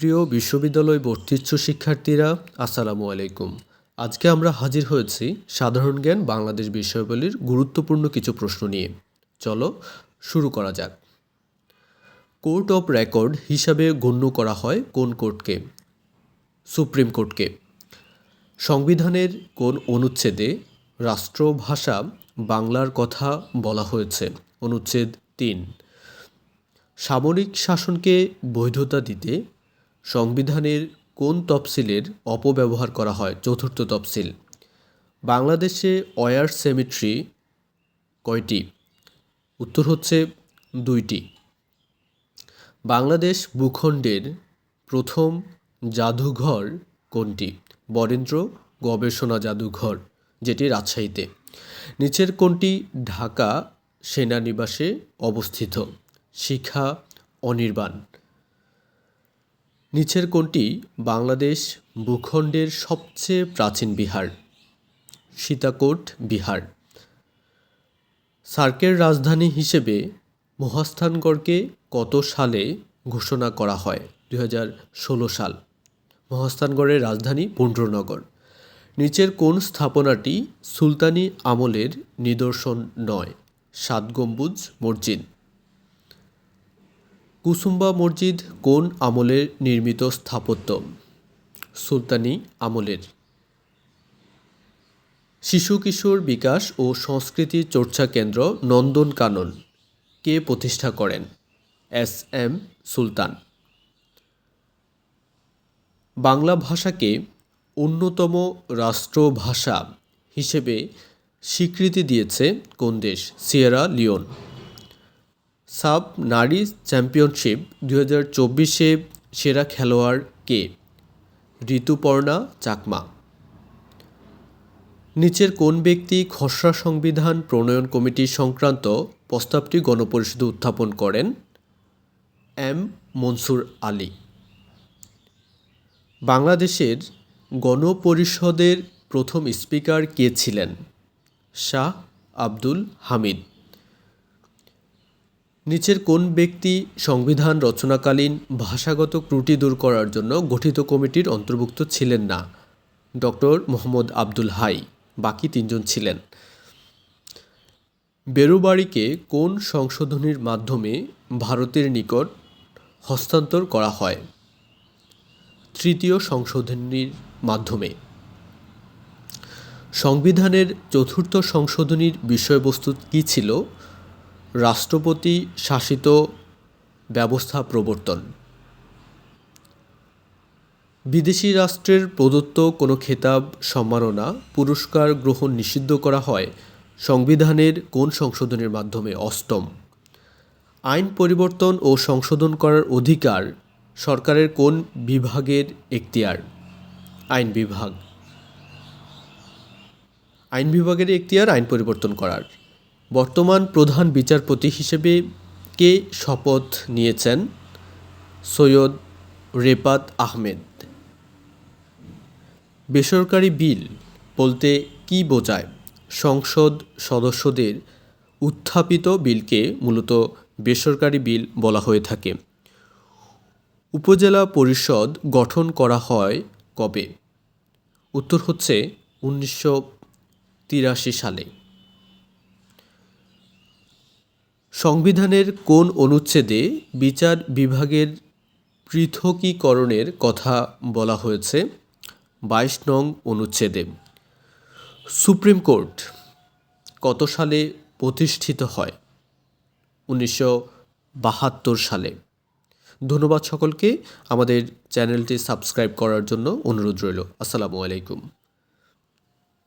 প্রিয় বিশ্ববিদ্যালয় ভর্তিচ্ছু শিক্ষার্থীরা, আসসালামু আলাইকুম। আজকে আমরা হাজির হয়েছি সাধারণ জ্ঞান বাংলাদেশ বিষয়াবলীর গুরুত্বপূর্ণ কিছু প্রশ্ন নিয়ে। চলো শুরু করা যাক। কোর্ট অফ রেকর্ড হিসাবে গণ্য করা হয় কোন কোর্টকে? সুপ্রিম কোর্টকে। সংবিধানের কোন অনুচ্ছেদে রাষ্ট্রভাষা বাংলার কথা বলা হয়েছে? অনুচ্ছেদ তিন। সামরিক শাসনকে বৈধতা দিতে সংবিধানের কোন তফসিলের অপব্যবহার করা হয়? চতুর্থ তফসিল। বাংলাদেশে ওয়ার সেমিট্রি কয়টি? উত্তর হচ্ছে দুইটি। বাংলাদেশ ভূখণ্ডের প্রথম জাদুঘর কোনটি? বরেন্দ্র গবেষণা জাদুঘর, যেটি রাজশাহীতে। নিচের কোনটি ঢাকা সেনানিবাসে অবস্থিত? শিখা অনির্বাণ। নিচের কোনটি বাংলাদেশ ভূখণ্ডের সবচেয়ে প্রাচীন বিহার, সীতাকোট বিহার। সার্কের রাজধানী হিসেবে মহাস্থানগড়কে কত সালে ঘোষণা করা হয়? দু হাজার ষোলো সাল। মহাস্থানগড়ের রাজধানী পুণ্ড্রনগর নিচের কোন স্থাপনাটি সুলতানি আমলের নিদর্শন নয়, সাত গম্বুজ মসজিদ। কুসুম্বা মসজিদ কোন আমলের নির্মিত স্থাপত্য? সুলতানি আমলের। শিশু কিশোর বিকাশ ও সংস্কৃতি চর্চা কেন্দ্র নন্দনকানন কে প্রতিষ্ঠা করেন? এস এম সুলতান। বাংলা ভাষাকে অন্যতম রাষ্ট্রভাষা হিসেবে স্বীকৃতি দিয়েছে কোন দেশ? Sierra Leone. সাব নারী চ্যাম্পিয়নশিপ দু হাজার চব্বিশে সেরা খেলোয়াড় কে? ঋতুপর্ণা চাকমা। নিচের কোন ব্যক্তি খসড়া সংবিধান প্রণয়ন কমিটি সংক্রান্ত প্রস্তাবটি গণপরিষদে উত্থাপন করেন? এম. মনসুর আলী। বাংলাদেশের গণপরিষদের প্রথম স্পিকার কে ছিলেন? শাহ আব্দুল হামিদ। নিচের কোন ব্যক্তি সংবিধান রচনাকালীন ভাষাগত ত্রুটি দূর করার জন্য গঠিত কমিটির অন্তর্ভুক্ত ছিলেন না? ডক্টর মোহাম্মদ আব্দুল হাই। বাকি তিনজন ছিলেন। বেরুবাড়িকে কোন সংশোধনীর মাধ্যমে ভারতের নিকট হস্তান্তর করা হয়? তৃতীয় সংশোধনীর মাধ্যমে। সংবিধানের চতুর্থ সংশোধনীর বিষয়বস্তু কী ছিল? রাষ্ট্রপতি শাসিত ব্যবস্থা প্রবর্তন। বিদেশি রাষ্ট্রের প্রদত্ত কোনো খেতাব, সম্মাননা, পুরস্কার গ্রহণ নিষিদ্ধ করা হয় সংবিধানের কোন সংশোধনের মাধ্যমে? অষ্টম। আইন পরিবর্তন ও সংশোধন করার অধিকার সরকারের কোন বিভাগের এখতিয়ার? আইন বিভাগ। আইন বিভাগের এখতিয়ার আইন পরিবর্তন করার। বর্তমান প্রধান বিচারপতি হিসেবে কে শপথ নিয়েছেন? সৈয়দ রেপাত আহমেদ। বেসরকারি বিল বলতে কি বোঝায়? সংসদ সদস্যদের উত্থাপিত বিলকে মূলত বেসরকারি বিল বলা হয়ে থাকে। উপজেলা পরিষদ গঠন করা হয় কবে? উত্তর হচ্ছে উনিশশো তিরাশি সালে। সংবিধানের কোন অনুচ্ছেদে বিচার বিভাগের পৃথকীকরণের কথা বলা হয়েছে? বাইশ নং অনুচ্ছেদে। সুপ্রিম কোর্ট কত সালে প্রতিষ্ঠিত হয়? উনিশশো বাহাত্তর সালে। ধন্যবাদ সকলকে। আমাদের চ্যানেলটি সাবস্ক্রাইব করার জন্য অনুরোধ রইল। আসসালামু আলাইকুম।